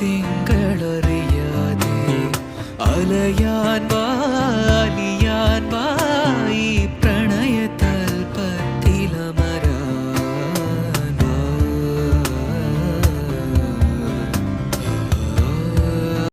തിങ്കളറിയാതെ അലയാൻ Walia